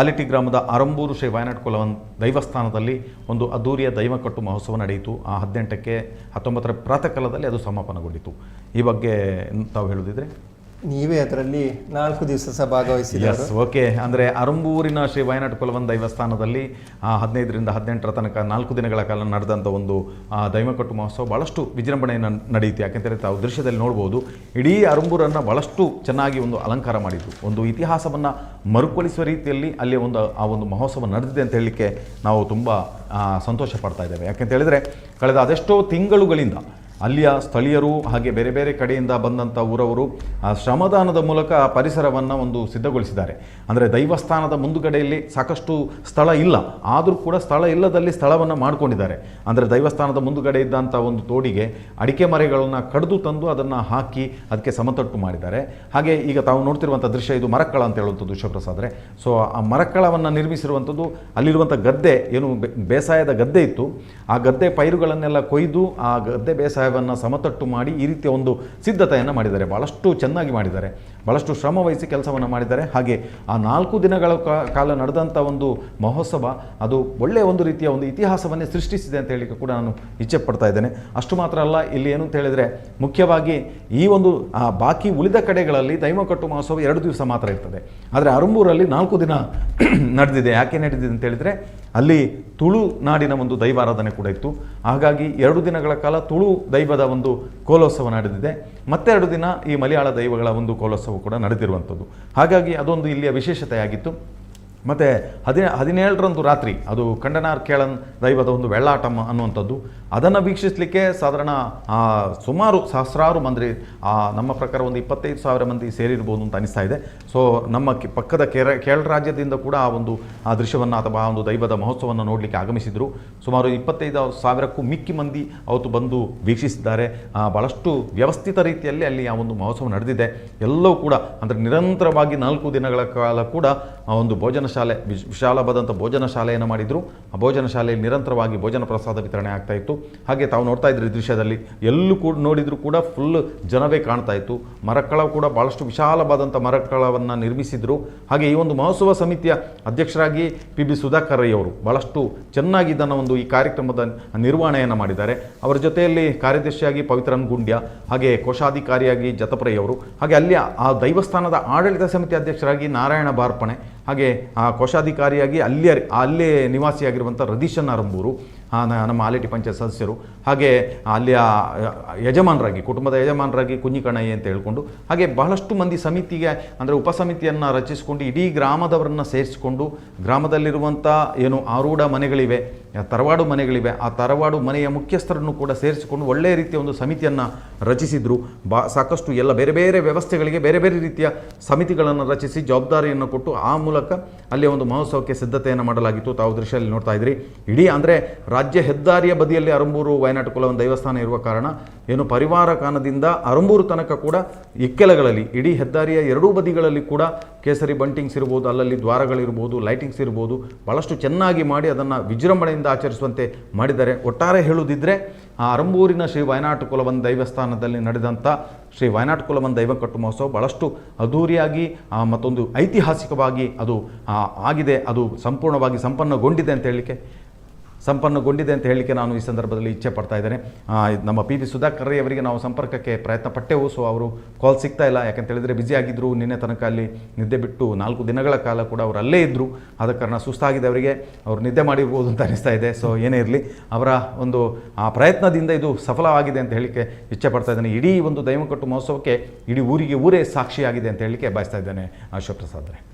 ಆಲಿಟಿ ಗ್ರಾಮದ ಆರಂಬೂರು ಶ್ರೀ ವಯನಾಡ್ ಕುಲವನ್ ದೈವಸ್ಥಾನದಲ್ಲಿ ಒಂದು ಅದ್ದೂರಿಯ ದೈವಕಟ್ಟು ಮಹೋತ್ಸವ ನಡೆಯಿತು. ಆ ಹದಿನೆಂಟಕ್ಕೆ ಹತ್ತೊಂಬತ್ತರ ಪ್ರಾತಃ ಕಾಲದಲ್ಲಿ ಅದು ಸಮಾಪನಗೊಂಡಿತು. ಈ ಬಗ್ಗೆ ತಾವು ಹೇಳುದಿದ್ರೆ? ನೀವೇ ಅದರಲ್ಲಿ ನಾಲ್ಕು ದಿವಸ ಸಹ ಭಾಗವಹಿಸಿದವರು. ಎಸ್ ಓಕೆ ಅಂದರೆ ಅರಂಬೂರಿನ ಶ್ರೀ ವಯನಾಡ್ ಕುಲವನ್ ದೈವಸ್ಥಾನದಲ್ಲಿ ಹದಿನೈದರಿಂದ ಹದಿನೆಂಟರ ತನಕ ನಾಲ್ಕು ದಿನಗಳ ಕಾಲ ನಡೆದಂಥ ಒಂದು ದೈವಕಟ್ಟು ಮಹೋತ್ಸವ ಭಾಳಷ್ಟು ವಿಜೃಂಭಣೆಯನ್ನು ನಡೆಯಿತು. ಯಾಕೆಂದರೆ ತಾವು ದೃಶ್ಯದಲ್ಲಿ ನೋಡ್ಬೋದು, ಇಡೀ ಅರಂಬೂರನ್ನು ಭಾಳಷ್ಟು ಚೆನ್ನಾಗಿ ಒಂದು ಅಲಂಕಾರ ಮಾಡಿದ್ರು ಒಂದು ಇತಿಹಾಸವನ್ನು ಮರುಕೊಳಿಸುವ ರೀತಿಯಲ್ಲಿ ಅಲ್ಲಿ ಒಂದು, ಆ ಒಂದು ಮಹೋತ್ಸವ ನಡೆದಿದೆ ಅಂತ ಹೇಳಲಿಕ್ಕೆ ನಾವು ತುಂಬ ಸಂತೋಷ ಪಡ್ತಾ ಇದ್ದೇವೆ. ಯಾಕೆಂತ ಹೇಳಿದರೆ ಕಳೆದ ಅದೆಷ್ಟೋ ತಿಂಗಳುಗಳಿಂದ ಅಲ್ಲಿಯ ಸ್ಥಳೀಯರು ಹಾಗೆ ಬೇರೆ ಬೇರೆ ಕಡೆಯಿಂದ ಬಂದಂಥ ಊರವರು, ಆ, ಶ್ರಮದಾನದ ಮೂಲಕ ಪರಿಸರವನ್ನು ಒಂದು ಸಿದ್ಧಗೊಳಿಸಿದ್ದಾರೆ. ಅಂದರೆ ದೈವಸ್ಥಾನದ ಮುಂದುಗಡೆಯಲ್ಲಿ ಸಾಕಷ್ಟು ಸ್ಥಳ ಇಲ್ಲ. ಆದರೂ ಕೂಡ ಸ್ಥಳ ಇಲ್ಲದಲ್ಲಿ ಸ್ಥಳವನ್ನು ಮಾಡಿಕೊಂಡಿದ್ದಾರೆ. ಅಂದರೆ ದೈವಸ್ಥಾನದ ಮುಂದುಗಡೆ ಇದ್ದಂಥ ಒಂದು ತೋಡಿಗೆ ಅಡಿಕೆ ಮರಗಳನ್ನು ಕಡಿದು ತಂದು ಅದನ್ನು ಹಾಕಿ ಅದಕ್ಕೆ ಸಮತಟ್ಟು ಮಾಡಿದ್ದಾರೆ. ಹಾಗೆ ಈಗ ತಾವು ನೋಡ್ತಿರುವಂಥ ದೃಶ್ಯ ಇದು ಮರಕ್ಕಳ ಅಂತ ಹೇಳುವಂಥದ್ದು ಶಿವಪ್ರಸಾದ್ರೆ ಸೊ ಆ ಮರಕ್ಕಳವನ್ನು ನಿರ್ಮಿಸಿರುವಂಥದ್ದು ಅಲ್ಲಿರುವಂಥ ಗದ್ದೆ, ಏನು ಬೇಸಾಯದ ಗದ್ದೆ ಇತ್ತು. ಆ ಗದ್ದೆ ಪೈರುಗಳನ್ನೆಲ್ಲ ಕೊಯ್ದು ಆ ಗದ್ದೆ ಬೇಸಾಯವನ್ನು ಸಮತಟ್ಟು ಮಾಡಿ ಈ ರೀತಿಯ ಒಂದು ಸಿದ್ಧತೆಯನ್ನು ಮಾಡಿದ್ದಾರೆ. ಭಾಳಷ್ಟು ಚೆನ್ನಾಗಿ ಮಾಡಿದ್ದಾರೆ. ಭಾಳಷ್ಟು ಶ್ರಮ ವಹಿಸಿ ಕೆಲಸವನ್ನು ಮಾಡಿದ್ದಾರೆ. ಹಾಗೆ ಆ ನಾಲ್ಕು ದಿನಗಳ ಕಾಲ ನಡೆದಂಥ ಒಂದು ಮಹೋತ್ಸವ, ಅದು ಒಳ್ಳೆಯ ಒಂದು ರೀತಿಯ ಒಂದು ಇತಿಹಾಸವನ್ನೇ ಸೃಷ್ಟಿಸಿದೆ ಅಂತ ಹೇಳಲಿಕ್ಕೆ ಕೂಡ ನಾನು ಇಚ್ಛೆ ಪಡ್ತಾ ಇದ್ದೇನೆ. ಅಷ್ಟು ಮಾತ್ರ ಅಲ್ಲ, ಇಲ್ಲಿ ಏನು ಅಂತ ಹೇಳಿದರೆ ಮುಖ್ಯವಾಗಿ ಈ ಒಂದು, ಆ ಬಾಕಿ ಉಳಿದ ಕಡೆಗಳಲ್ಲಿ ದೈವಕಟ್ಟು ಮಹೋತ್ಸವ ಎರಡು ದಿವಸ ಮಾತ್ರ ಇರ್ತದೆ. ಆದರೆ ಅರಂಬೂರಲ್ಲಿ ನಾಲ್ಕು ದಿನ ನಡೆದಿದೆ. ಯಾಕೆ ನಡೆದಿದೆ ಅಂತ ಹೇಳಿದರೆ ಅಲ್ಲಿ ತುಳು ನಾಡಿನ ಒಂದು ದೈವಾರಾಧನೆ ಕೂಡ ಇತ್ತು. ಹಾಗಾಗಿ ಎರಡು ದಿನಗಳ ಕಾಲ ತುಳು ದೈವದ ಒಂದು ಕೋಲೋತ್ಸವ ನಡೆದಿದೆ. ಮತ್ತೆರಡು ದಿನ ಈ ಮಲಯಾಳ ದೈವಗಳ ಒಂದು ಕೋಲೋತ್ಸವ ಕೂಡ ನಡೆದಿರುವಂಥದ್ದು. ಹಾಗಾಗಿ ಅದೊಂದು ಇಲ್ಲಿಯ ವಿಶೇಷತೆಯಾಗಿತ್ತು. ಮತ್ತು ಹದಿ ಹದಿನೇಳರಂದು ರಾತ್ರಿ, ಅದು ಕಂಡನಾರ್ ಕೇಳನ್ ದೈವದ ಒಂದು ವೆಳ್ಳಾಟಮ್ಮ ಅನ್ನುವಂಥದ್ದು, ಅದನ್ನು ವೀಕ್ಷಿಸಲಿಕ್ಕೆ ಸಾಧಾರಣ ಸುಮಾರು ಸಹಸ್ರಾರು ಮಂದಿ ನಮ್ಮ ಪ್ರಕಾರ ಒಂದು ಇಪ್ಪತ್ತೈದು ಸಾವಿರ ಮಂದಿ ಸೇರಿರ್ಬೋದು ಅಂತ ಅನಿಸ್ತಾ ಇದೆ. ಸೊ ನಮ್ಮ ಪಕ್ಕದ ಕೇರ, ಕೇರಳ ರಾಜ್ಯದಿಂದ ಕೂಡ ಆ ಒಂದು, ಆ ದೃಶ್ಯವನ್ನು ಅಥವಾ ಆ ಒಂದು ದೈವದ ಮಹೋತ್ಸವವನ್ನು ನೋಡಲಿಕ್ಕೆ ಆಗಮಿಸಿದರು. ಸುಮಾರು ಇಪ್ಪತ್ತೈದು ಸಾವಿರಕ್ಕೂ ಮಿಕ್ಕಿ ಮಂದಿ ಅವತ್ತು ಬಂದು ವೀಕ್ಷಿಸಿದ್ದಾರೆ. ಭಾಳಷ್ಟು ವ್ಯವಸ್ಥಿತ ರೀತಿಯಲ್ಲಿ ಅಲ್ಲಿ ಆ ಒಂದು ಮಹೋತ್ಸವ ನಡೆದಿದೆ. ಎಲ್ಲವೂ ಕೂಡ ಅಂದರೆ ನಿರಂತರವಾಗಿ ನಾಲ್ಕು ದಿನಗಳ ಕಾಲ ಕೂಡ ಆ ಒಂದು ಭೋಜನ ಶಾಲೆ, ವಿಶ್- ವಿಶಾಲವಾದಂಥ ಭೋಜನ ಶಾಲೆಯನ್ನು ಮಾಡಿದರು. ಆ ಭೋಜನ ಶಾಲೆಯಲ್ಲಿ ನಿರಂತರವಾಗಿ ಭೋಜನ ಪ್ರಸಾದ ವಿತರಣೆ ಆಗ್ತಾ ಇತ್ತು. ಹಾಗೆ ತಾವು ನೋಡ್ತಾ ಇದ್ರಿ ದೃಶ್ಯದಲ್ಲಿ, ಎಲ್ಲೂ ಕೂಡ ನೋಡಿದರೂ ಕೂಡ ಫುಲ್ ಜನವೇ ಕಾಣ್ತಾ ಇತ್ತು. ಮರಕ್ಕಳ ಕೂಡ ಭಾಳಷ್ಟು ವಿಶಾಲವಾದಂಥ ಮರಕ್ಕಳವನ್ನು ನಿರ್ಮಿಸಿದರು. ಹಾಗೆ ಈ ಒಂದು ಮಹೋತ್ಸವ ಸಮಿತಿಯ ಅಧ್ಯಕ್ಷರಾಗಿ ಪಿ ಬಿ ಸುಧಾಕರ್ ರೈ ಅವರು ಭಾಳಷ್ಟು ಚೆನ್ನಾಗಿ ಇದನ್ನು ಒಂದು ಈ ಕಾರ್ಯಕ್ರಮದ ನಿರ್ವಹಣೆಯನ್ನು ಮಾಡಿದ್ದಾರೆ. ಅವರ ಜೊತೆಯಲ್ಲಿ ಕಾರ್ಯದರ್ಶಿಯಾಗಿ ಪವಿತ್ರನ್ ಗುಂಡ್ಯ, ಹಾಗೆ ಕೋಶಾಧಿಕಾರಿಯಾಗಿ ಜತಪ್ರೈ ಅವರು ಹಾಗೆ ಅಲ್ಲಿ ಆ ದೈವಸ್ಥಾನದ ಆಡಳಿತ ಸಮಿತಿ ಅಧ್ಯಕ್ಷರಾಗಿ ನಾರಾಯಣ ಬಾರ್ಪಣೆ, ಹಾಗೆ ಕೋಶಾಧಿಕಾರಿಯಾಗಿ ಅಲ್ಲಿಯ ಅಲ್ಲೇ ನಿವಾಸಿಯಾಗಿರುವಂಥ ರದೀಶನ್ ಅರಂಬೂರು ಆ, ನಮ್ಮ ಆಲೇಟಿ ಪಂಚಾಯತ್ ಸದಸ್ಯರು ಹಾಗೆ ಅಲ್ಲಿಯ ಯಜಮಾನರಾಗಿ ಕುಟುಂಬದ ಯಜಮಾನರಾಗಿ ಕುಂಜಿಕಣಯ್ಯ ಅಂತ ಹೇಳ್ಕೊಂಡು ಹಾಗೆ ಬಹಳಷ್ಟು ಮಂದಿ ಸಮಿತಿಗೆ ಅಂದರೆ ಉಪಸಮಿತಿಯನ್ನು ರಚಿಸಿಕೊಂಡು ಇಡೀ ಗ್ರಾಮದವರನ್ನು ಸೇರಿಸಿಕೊಂಡು ಗ್ರಾಮದಲ್ಲಿರುವಂಥ ಏನು ಆರೂಢ ಮನೆಗಳಿವೆ ತರವಾಡು ಮನೆಗಳಿವೆ. ಆ ತರವಾಡು ಮನೆಯ ಮುಖ್ಯಸ್ಥರನ್ನು ಕೂಡ ಸೇರಿಸಿಕೊಂಡು ಒಳ್ಳೆಯ ರೀತಿಯ ಒಂದು ಸಮಿತಿಯನ್ನು ರಚಿಸಿದರು. ಬಾ, ಸಾಕಷ್ಟು ಎಲ್ಲ ಬೇರೆ ಬೇರೆ ವ್ಯವಸ್ಥೆಗಳಿಗೆ ಬೇರೆ ಬೇರೆ ರೀತಿಯ ಸಮಿತಿಗಳನ್ನು ರಚಿಸಿ ಜವಾಬ್ದಾರಿಯನ್ನು ಕೊಟ್ಟು ಆ ಮೂಲಕ ಅಲ್ಲಿ ಒಂದು ಮಹೋತ್ಸವಕ್ಕೆ ಸಿದ್ಧತೆಯನ್ನು ಮಾಡಲಾಗಿತ್ತು. ತಾವು ದೃಶ್ಯದಲ್ಲಿ ನೋಡ್ತಾ ಇದ್ರಿ. ಇಡೀ ಅಂದರೆ ರಾಜ್ಯ ಹೆದ್ದಾರಿಯ ಬದಿಯಲ್ಲಿ ಅರಂಬೂರು, ವಯನಾಡು ಒಂದು ದೇವಸ್ಥಾನ ಇರುವ ಕಾರಣ ಏನು ಪರಿವಾರ ಕಾನದಿಂದ ಅರಂಬೂರು ತನಕ ಕೂಡ ಇಕ್ಕೆಲಗಳಲ್ಲಿ, ಇಡೀ ಹೆದ್ದಾರಿಯ ಎರಡೂ ಬದಿಗಳಲ್ಲಿ ಕೂಡ ಕೇಸರಿ ಬಂಟಿಂಗ್ಸ್ ಇರ್ಬೋದು, ಅಲ್ಲಲ್ಲಿ ದ್ವಾರಗಳಿರ್ಬೋದು, ಲೈಟಿಂಗ್ಸ್ ಇರ್ಬೋದು ಭಾಳಷ್ಟು ಚೆನ್ನಾಗಿ ಮಾಡಿ ಅದನ್ನು ವಿಜೃಂಭಣೆಯಿಂದ ಆಚರಿಸುವಂತೆ ಮಾಡಿದ್ದಾರೆ. ಒಟ್ಟಾರೆ ಹೇಳುವುದಿದ್ದರೆ ಆ ಅರಂಬೂರಿನ ಶ್ರೀ ವಯನಾಟ ಕುಲವನ್ ದೈವಸ್ಥಾನದಲ್ಲಿ ನಡೆದಂಥ ಶ್ರೀ ವಯನಾಟ ಕುಲವನ್ ದೈವಕಟ್ಟು ಮಹೋತ್ಸವ ಭಾಳಷ್ಟು ಅದ್ಧೂರಿಯಾಗಿ ಮತ್ತೊಂದು ಐತಿಹಾಸಿಕವಾಗಿ ಅದು ಆಗಿದೆ. ಅದು ಸಂಪೂರ್ಣವಾಗಿ ಸಂಪನ್ನಗೊಂಡಿದೆ ಅಂತ ಹೇಳಲಿಕ್ಕೆ ಸಂಪನ್ನಗೊಂಡಿದೆ ಅಂತ ಹೇಳಲಿಕ್ಕೆ ನಾನು ಈ ಸಂದರ್ಭದಲ್ಲಿ ಇಚ್ಛೆ ಪಡ್ತಾ ಇದ್ದೇನೆ. ನಮ್ಮ ಪಿ ಬಿ ಸುಧಾಕರ್ ಅವರಿಗೆ ನಾವು ಸಂಪರ್ಕಕ್ಕೆ ಪ್ರಯತ್ನ ಪಟ್ಟೆವು ಸೊ ಅವರು ಕಾಲ್ ಸಿಗ್ತಾ ಇಲ್ಲ. ಯಾಕಂತ ಹೇಳಿದರೆ ಬ್ಯುಸಿ ಆಗಿದ್ದರು ನಿನ್ನೆ ತನಕ ಅಲ್ಲಿ ನಿದ್ದೆ ಬಿಟ್ಟು ನಾಲ್ಕು ದಿನಗಳ ಕಾಲ ಕೂಡ ಅವರು ಅಲ್ಲೇ ಇದ್ದರು ಆದ ಕಾರಣ ಸುಸ್ತಾಗಿದೆ ಅವರಿಗೆ. ಅವರು ನಿದ್ದೆ ಮಾಡಿರ್ಬೋದು ಅಂತ ಅನಿಸ್ತಾ ಇದೆ. ಸೊ ಏನೇ ಇರಲಿ, ಅವರ ಒಂದು, ಆ ಪ್ರಯತ್ನದಿಂದ ಇದು ಸಫಲವಾಗಿದೆ ಅಂತ ಹೇಳಲಿಕ್ಕೆ ಇಚ್ಛೆ ಪಡ್ತಾ ಇದ್ದೇನೆ. ಇಡೀ ಒಂದು ದೈವಕಟ್ಟು ಮಹೋತ್ಸವಕ್ಕೆ, ಇಡೀ ಊರಿಗೆ ಊರೇ ಸಾಕ್ಷಿಯಾಗಿದೆ ಅಂತ ಹೇಳಲಿಕ್ಕೆ ಬಯಸ್ತಾ ಇದ್ದೇನೆ. ಅಶೋಕ್ ರೇ.